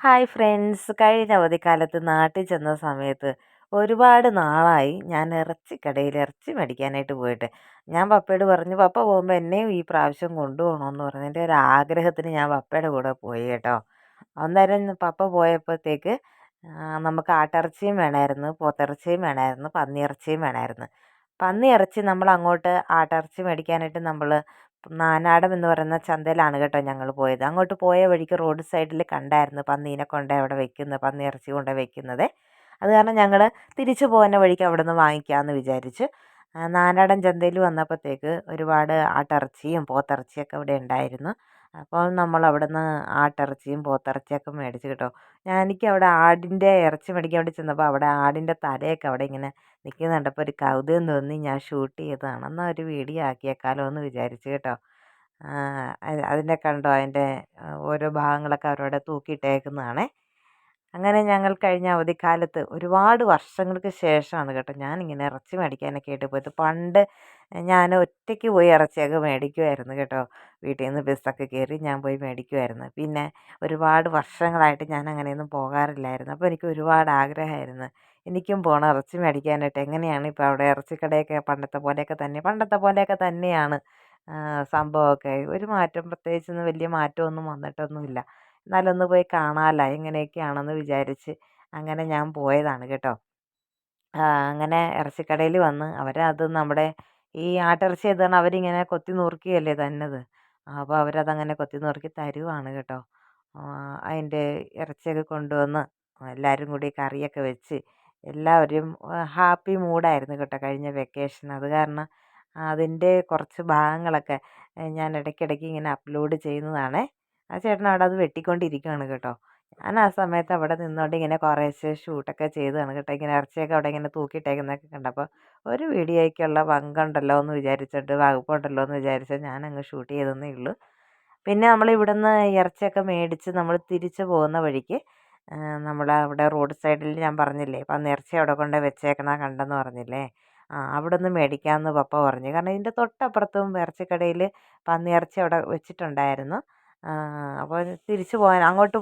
Hi friends. കഴിഞ്ഞ അവധിക്കാലത്ത് നാട്ടിൽ ചെന്ന സമയത്ത് ഒരുപാട് നാളായി ഞാൻ ഇറച്ചി കടയിൽ ഇറച്ചി മേടിക്കാനായിട്ട് പോയിട്ട്. ഞാൻ പപ്പയോട് പറഞ്ഞു പപ്പ പോകുമ്പോൾ എന്നെയും ഈ പ്രാവശ്യം കൊണ്ടുപോകണമെന്ന് പറഞ്ഞു. എന്റെ ഒരു ആഗ്രഹത്തിന് ഞാൻ പപ്പയുടെ കൂടെ പോയി കേട്ടോ. അന്നേരം പപ്പ പോയപ്പോഴത്തേക്ക് നമുക്ക് ആട്ടിറച്ചിയും വേണമായിരുന്നു പോത്തിറച്ചിയും വേണമായിരുന്നു പന്നിയിറച്ചിയും വേണമായിരുന്നു. പന്നിയിറച്ചി നമ്മൾ അങ്ങോട്ട് ആട്ടിറച്ചി മേടിക്കാനായിട്ട് നമ്മൾ നാനാടം എന്ന് പറയുന്ന ചന്തയിലാണ് കേട്ടോ ഞങ്ങൾ പോയത്. അങ്ങോട്ട് പോയ വഴിക്ക് റോഡ് സൈഡിൽ കണ്ടായിരുന്നു പന്നീനെ കൊണ്ട് അവിടെ വെക്കുന്നത് പന്നിയിറച്ചി കൊണ്ട് വെക്കുന്നത്. അത് കാരണം ഞങ്ങൾ തിരിച്ചു പോകുന്ന വഴിക്ക് അവിടെ നിന്ന് വാങ്ങിക്കാമെന്ന് വിചാരിച്ച് നാനാടൻ ചന്തയിൽ വന്നപ്പോഴത്തേക്ക് ഒരുപാട് ആട്ടിറച്ചിയും പോത്തിറച്ചിയൊക്കെ അവിടെ ഉണ്ടായിരുന്നു. അപ്പോൾ നമ്മൾ അവിടെ നിന്ന് ആട്ടിറച്ചിയും പോത്തിറച്ചിയൊക്കെ മേടിച്ചു കേട്ടോ ഞാൻ എനിക്ക് അവിടെ ആടിന്റെ ഇറച്ചി മേടിക്കാൻ വേണ്ടി ചെന്നപ്പോൾ അവിടെ ആടിന്റെ തലയൊക്കെ അവിടെ ഇങ്ങനെ നിൽക്കുന്നത് കണ്ടപ്പോൾ ഒരു കൗതുകം തോന്നി ഞാൻ ഷൂട്ട് ചെയ്തതാണ്. എന്നാൽ ഒരു വീഡിയോ ആക്കിയേക്കാലോ എന്ന് വിചാരിച്ചു കേട്ടോ അതിനെ കണ്ടോ? അതിന്റെ ഓരോ ഭാഗങ്ങളൊക്കെ അവരവിടെ തൂക്കിയിട്ടേക്കുന്നതാണേ. അങ്ങനെ ഞങ്ങൾ കഴിഞ്ഞ അവധിക്കാലത്ത് ഒരുപാട് വർഷങ്ങൾക്ക് ശേഷമാണ് കേട്ടോ ഞാനിങ്ങനെ ഇറച്ചി മേടിക്കാനൊക്കെ ആയിട്ട് പോയത്. പണ്ട് ഞാൻ ഒറ്റയ്ക്ക് പോയി ഇറച്ചിയൊക്കെ മേടിക്കുമായിരുന്നു കേട്ടോ. വീട്ടിൽ നിന്ന് ബസ്സൊക്കെ കയറി ഞാൻ പോയി മേടിക്കുമായിരുന്നു പിന്നെ ഒരുപാട് വർഷങ്ങളായിട്ട് ഞാൻ അങ്ങനെയൊന്നും പോകാറില്ലായിരുന്നു. അപ്പോൾ എനിക്ക് ഒരുപാട് ആഗ്രഹമായിരുന്നു. എനിക്കും പോകണം ഇറച്ചി മേടിക്കാനായിട്ട്. എങ്ങനെയാണ് ഇപ്പോൾ അവിടെ ഇറച്ചിക്കടയൊക്കെ പണ്ടത്തെ പോലെയൊക്കെ തന്നെ പണ്ടത്തെ പോലെയൊക്കെ തന്നെയാണ് സംഭവമൊക്കെ. ഒരു മാറ്റം പ്രത്യേകിച്ചൊന്നും വലിയ മാറ്റമൊന്നും വന്നിട്ടൊന്നുമില്ല. എന്നാലൊന്ന് പോയി കാണാമല്ലോ എങ്ങനെയൊക്കെയാണെന്ന് വിചാരിച്ച് അങ്ങനെ ഞാൻ പോയതാണ് കേട്ടോ. അങ്ങനെ ഇറച്ചിക്കടയിൽ വന്ന് അവരത് നമ്മുടെ ഈ ആട്ടിറച്ചി ഏതാണ് അവരിങ്ങനെ കൊത്തി നുറുക്കിയല്ലേ തന്നത്? അപ്പോൾ അവരതങ്ങനെ കൊത്തി നുറുക്കി തരുവാണ് കേട്ടോ. അതിന്റെ ഇറച്ചിയൊക്കെ കൊണ്ടുവന്ന് എല്ലാവരും കൂടി കറിയൊക്കെ വെച്ച് എല്ലാവരും ഹാപ്പി മൂഡായിരുന്നു കേട്ടോ കഴിഞ്ഞ വെക്കേഷൻ അത് കാരണം അതിന്റെ കുറച്ച് ഭാഗങ്ങളൊക്കെ ഞാൻ ഇടയ്ക്കിടയ്ക്ക് ഇങ്ങനെ അപ്ലോഡ് ചെയ്യുന്നതാണേ. ആ ചേട്ടൻ അവിടെ അത് വെട്ടിക്കൊണ്ടിരിക്കുകയാണ് കേട്ടോ. ഞാൻ ആ സമയത്ത് അവിടെ നിന്നുകൊണ്ട് ഇങ്ങനെ കുറേശ്ശെ ഷൂട്ടൊക്കെ ചെയ്തതാണ് കേട്ടോ. ഇങ്ങനെ ഇറച്ചിയൊക്കെ അവിടെ ഇങ്ങനെ തൂക്കിയിട്ടേക്കുന്നൊക്കെ കണ്ടപ്പോൾ ഒരു വീഡിയോയ്ക്കുള്ള പങ്കുണ്ടല്ലോ എന്ന് വിചാരിച്ചിട്ട് വകുപ്പുണ്ടല്ലോ എന്ന് വിചാരിച്ച് ഞാൻ അങ്ങ് ഷൂട്ട് ചെയ്തെന്നേ ഉള്ളൂ. പിന്നെ നമ്മൾ ഇവിടുന്ന് ഇറച്ചിയൊക്കെ മേടിച്ച് നമ്മൾ തിരിച്ചു പോകുന്ന വഴിക്ക് നമ്മൾ അവിടെ റോഡ് സൈഡിൽ ഞാൻ പറഞ്ഞില്ലേ അപ്പം ഇറച്ചി അവിടെ കൊണ്ട് വെച്ചേക്കണ കണ്ടെന്ന് പറഞ്ഞില്ലേ? ആ അവിടെ നിന്ന് മേടിക്കാമെന്ന് പപ്പ പറഞ്ഞു. കാരണം ഇതിന്റെ തൊട്ടപ്പുറത്തും ഇറച്ചിക്കടയിൽ പന്നിയിറച്ചി അവിടെ വെച്ചിട്ടുണ്ടായിരുന്നു. അപ്പോൾ തിരിച്ചു പോകാൻ അങ്ങോട്ട്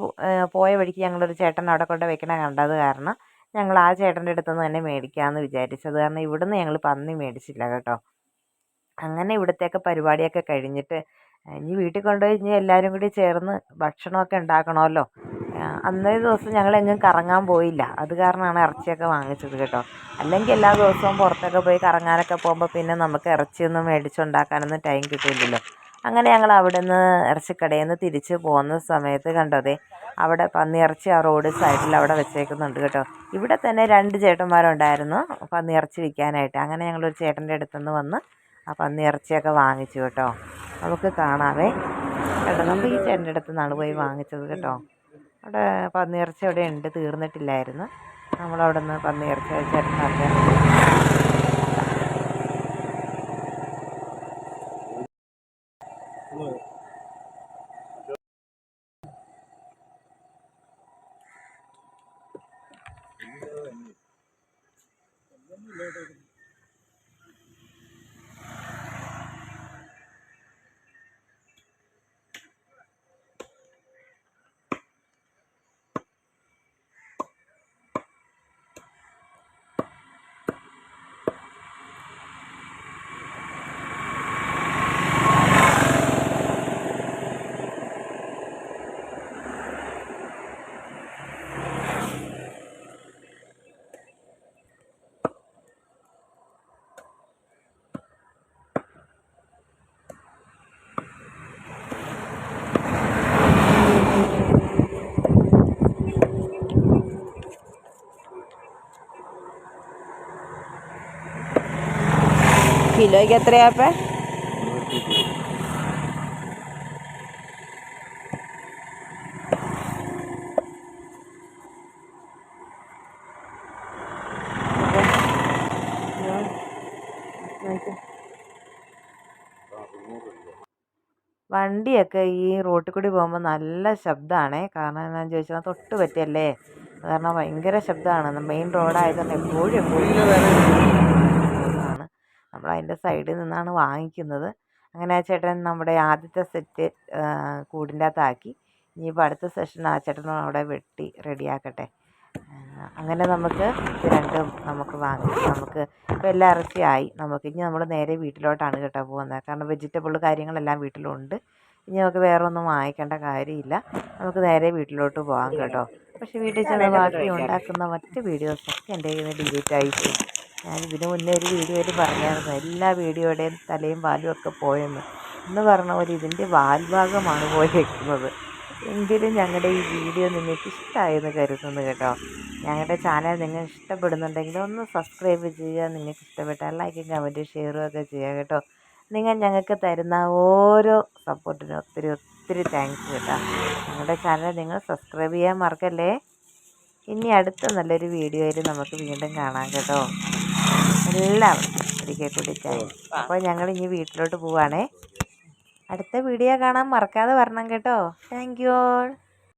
പോയ വഴിക്ക് ഞങ്ങളൊരു ചേട്ടൻ അവിടെ കൊണ്ട് വെക്കണ കണ്ടത് കാരണം ഞങ്ങൾ ആ ചേട്ടന്റെ അടുത്ത് നിന്ന് തന്നെ മേടിക്കാമെന്ന് വിചാരിച്ചത്. കാരണം ഇവിടുന്ന് ഞങ്ങൾ പന്നി മേടിച്ചില്ല കേട്ടോ. അങ്ങനെ ഇവിടുത്തെയൊക്കെ പരിപാടിയൊക്കെ കഴിഞ്ഞിട്ട് ഇനി വീട്ടിൽ കൊണ്ടുപോയി ഇനി എല്ലാവരും കൂടി ചേർന്ന് ഭക്ഷണമൊക്കെ ഉണ്ടാക്കണമല്ലോ. അന്നേ ദിവസം ഞങ്ങൾ എങ്ങും കറങ്ങാൻ പോയില്ല. അത് കാരണമാണ് ഇറച്ചിയൊക്കെ വാങ്ങിച്ചത് കേട്ടോ. അല്ലെങ്കിൽ എല്ലാ ദിവസവും പുറത്തൊക്കെ പോയി കറങ്ങാനൊക്കെ പോകുമ്പോൾ പിന്നെ നമുക്ക് ഇറച്ചിയൊന്നും മേടിച്ചുണ്ടാക്കാനൊന്നും ടൈം കിട്ടില്ലല്ലോ. അങ്ങനെ ഞങ്ങൾ അവിടെ നിന്ന് ഇറച്ചിക്കടയിൽ നിന്ന് തിരിച്ച് പോകുന്ന സമയത്ത് കണ്ടതേ അവിടെ പന്നിയിറച്ചി ആ റോഡ് സൈഡിൽ അവിടെ വെച്ചേക്കുന്നുണ്ട് കേട്ടോ. ഇവിടെ തന്നെ രണ്ട് ചേട്ടന്മാരുണ്ടായിരുന്നു പന്നിയിറച്ചി വിൽക്കാനായിട്ട്. അങ്ങനെ ഞങ്ങളൊരു ചേട്ടന്റെ അടുത്തുനിന്ന് വന്ന് ആ പന്നിയിറച്ചിയൊക്കെ വാങ്ങിച്ചു കേട്ടോ. നമുക്ക് കാണാവേ. കേട്ടോ നമുക്ക് ഈ ചേട്ടന്റെ അടുത്ത് നിന്നാണ് പോയി വാങ്ങിച്ചത് കേട്ടോ. അവിടെ പന്നിയിറച്ചി അവിടെ ഉണ്ട് തീർന്നിട്ടില്ലായിരുന്നു. നമ്മളവിടെ നിന്ന് പന്നിയിറച്ചി லேட் ஆகுது കിലോയ്ക്ക് എത്രയാപ്പേ വണ്ടിയൊക്കെ ഈ റോട്ടിൽ കൂടി പോകുമ്പോൾ നല്ല ശബ്ദമാണേ കാരണം ഞാൻ ചോദിച്ചാൽ തൊട്ട് പറ്റിയല്ലേ? കാരണം ഭയങ്കര ശബ്ദമാണ് മെയിൻ റോഡായതുകൊണ്ട് എപ്പോഴും എപ്പോഴും നമ്മൾ അതിന്റെ സൈഡിൽ നിന്നാണ് വാങ്ങിക്കുന്നത്. അങ്ങനെ ആ ചേട്ടൻ നമ്മുടെ ആദ്യത്തെ സെറ്റ് കൂടിന്റെ അകത്താക്കി ഇനിയിപ്പോൾ അടുത്ത സെഷൻ ആ ചേട്ടൻ അവിടെ വെട്ടി റെഡിയാക്കട്ടെ. അങ്ങനെ നമുക്ക് രണ്ടും നമുക്ക് വാങ്ങി. നമുക്ക് ഇപ്പോൾ എല്ലാം ഇറച്ചിയായി. നമുക്ക് ഇനി നമ്മൾ നേരെ വീട്ടിലോട്ടാണ് കേട്ടോ പോകുന്നത്. കാരണം വെജിറ്റബിൾ കാര്യങ്ങളെല്ലാം വീട്ടിലുണ്ട്. ഇനി നമുക്ക് വേറെ ഒന്നും വാങ്ങിക്കേണ്ട കാര്യമില്ല. നമുക്ക് നേരെ വീട്ടിലോട്ട് പോകാം കേട്ടോ. പക്ഷേ വീട്ടിൽ ചെന്ന് ബാക്കി ഉണ്ടാക്കുന്ന മറ്റ് വീഡിയോസൊക്കെ എന്റെ കയ്യിൽ നിന്ന് ഡിലീറ്റ് ആയിപ്പോയി ഞാൻ ഇതിന് മുന്നേ ഒരു വീഡിയോയിൽ പറഞ്ഞായിരുന്നു. എല്ലാ വീഡിയോയുടെയും തലയും വാലും ഒക്കെ പോയെന്ന്. എന്ന് പറഞ്ഞ പോലെ ഇതിന്റെ വാൽഭാഗമാണ് പോയേക്കുന്നത്. എങ്കിലും ഞങ്ങളുടെ ഈ വീഡിയോ നിങ്ങൾക്ക് ഇഷ്ടമായെന്ന് കരുതുന്നു കേട്ടോ. ഞങ്ങളുടെ ചാനൽ നിങ്ങൾ ഇഷ്ടപ്പെടുന്നുണ്ടെങ്കിൽ ഒന്ന് സബ്സ്ക്രൈബ് ചെയ്യുക. നിങ്ങൾക്ക് ഇഷ്ടപ്പെട്ടാൽ ലൈക്കും കമന്റും ഷെയറും ഒക്കെ ചെയ്യുക കേട്ടോ. നിങ്ങൾ ഞങ്ങൾക്ക് തരുന്ന ഓരോ സപ്പോർട്ടിനും ഒത്തിരി ഒത്തിരി താങ്ക്സ് കേട്ടോ. ഞങ്ങളുടെ ചാനൽ നിങ്ങൾ സബ്സ്ക്രൈബ് ചെയ്യാൻ മറക്കല്ലേ? ഇനി അടുത്ത നല്ലൊരു വീഡിയോയിൽ നമുക്ക് വീണ്ടും കാണാം കേട്ടോ. എല്ലാവർക്കും ഒരിക്കൽ കൂടി അപ്പോൾ ഞങ്ങൾ ഇനി വീട്ടിലോട്ട് പോവാണേ. അടുത്ത വീഡിയോ കാണാൻ മറക്കാതെ വരണം കേട്ടോ. Thank you all